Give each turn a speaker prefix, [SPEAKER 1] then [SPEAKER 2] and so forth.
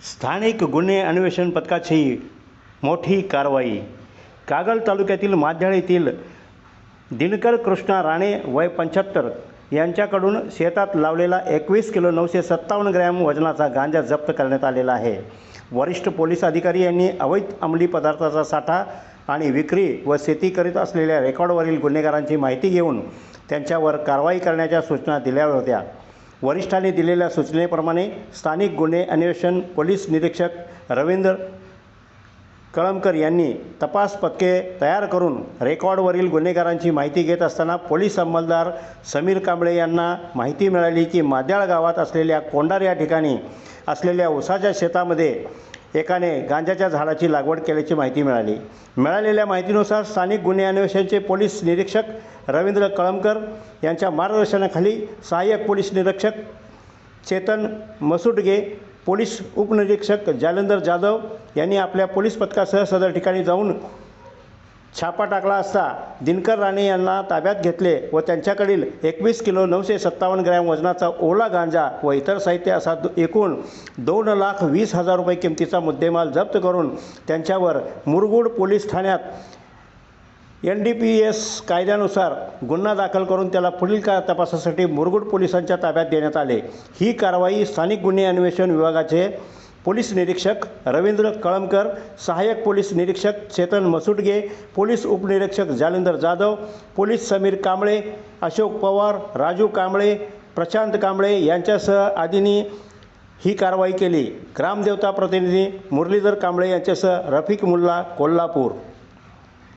[SPEAKER 1] स्थानिक गुन्हे अन्वेषण पथकाची मोठी कारवाई. कागल तालुक्यातील माध्याळ येथील दिनकर कृष्णा राणे वय पंच्याहत्तर यांच्याकडून शेतात लावलेला एकवीस किलो नऊशे सत्तावन्न ग्रॅम वजनाचा गांजा जप्त करण्यात आलेला आहे. वरिष्ठ पोलीस अधिकारी यांनी अवैध अंमली पदार्थाचा साठा आणि विक्री व शेती करीत असलेल्या रेकॉर्डवरील गुन्हेगारांची माहिती घेऊन त्यांच्यावर कारवाई करण्याच्या सूचना दिल्या होत्या. वरिष्ठांनी दिलेल्या सूचनेप्रमाणे स्थानिक गुन्हे अन्वेषण पोलीस निरीक्षक रवींद्र कळमकर यांनी तपास पथके तयार करून रेकॉर्डवरील गुन्हेगारांची माहिती घेत असताना पोलीस अंमलदार समीर कांबळे यांना माहिती मिळाली की माद्याळ गावात असलेल्या कोंडार या ठिकाणी असलेल्या उसाच्या शेतामध्ये एकाने गांजाच्या झाडाची लागवड केल्याची माहिती मिळाली. मिळालेल्या माहितीनुसार स्थानिक गुन्हे अन्वेषणचे पोलीस निरीक्षक रवींद्र कळमकर यांच्या मार्गदर्शनाखाली सहाय्यक पोलीस निरीक्षक चेतन मसुटगे पोलीस उपनिरीक्षक जालंधर जाधव यांनी आपल्या पोलीस पथकासह सदर ठिकाणी जाऊन छापा टाकला असता दिनकर राणे यांना ताब्यात घेतले व त्यांच्याकडील एकवीस किलो नऊशे सत्तावन्न ग्रॅम वजनाचा ओला गांजा व इतर साहित्य असा एकूण दोन लाख वीस हजार रुपये किमतीचा मुद्देमाल जप्त करून त्यांच्यावर मुरगुड पोलीस ठाण्यात एन डी पी एस कायद्यानुसार गुन्हा दाखल करून त्याला पुढील का तपासासाठी मुरगुड पोलिसांच्या ताब्यात देण्यात आले. ही कारवाई स्थानिक गुन्हे अन्वेषण विभागाचे पोलीस निरीक्षक रवींद्र कळमकर सहाय्यक पोलीस निरीक्षक चेतन मसुटगे पोलीस उपनिरीक्षक जालिंदर जाधव पोलीस समीर कांबळे अशोक पवार राजू कांबळे प्रशांत कांबळे यांच्यासह आदींनी ही कारवाई केली. ग्रामदेवता प्रतिनिधी मुरलीधर कांबळे यांच्यासह रफिक मुल्ला कोल्हापूर.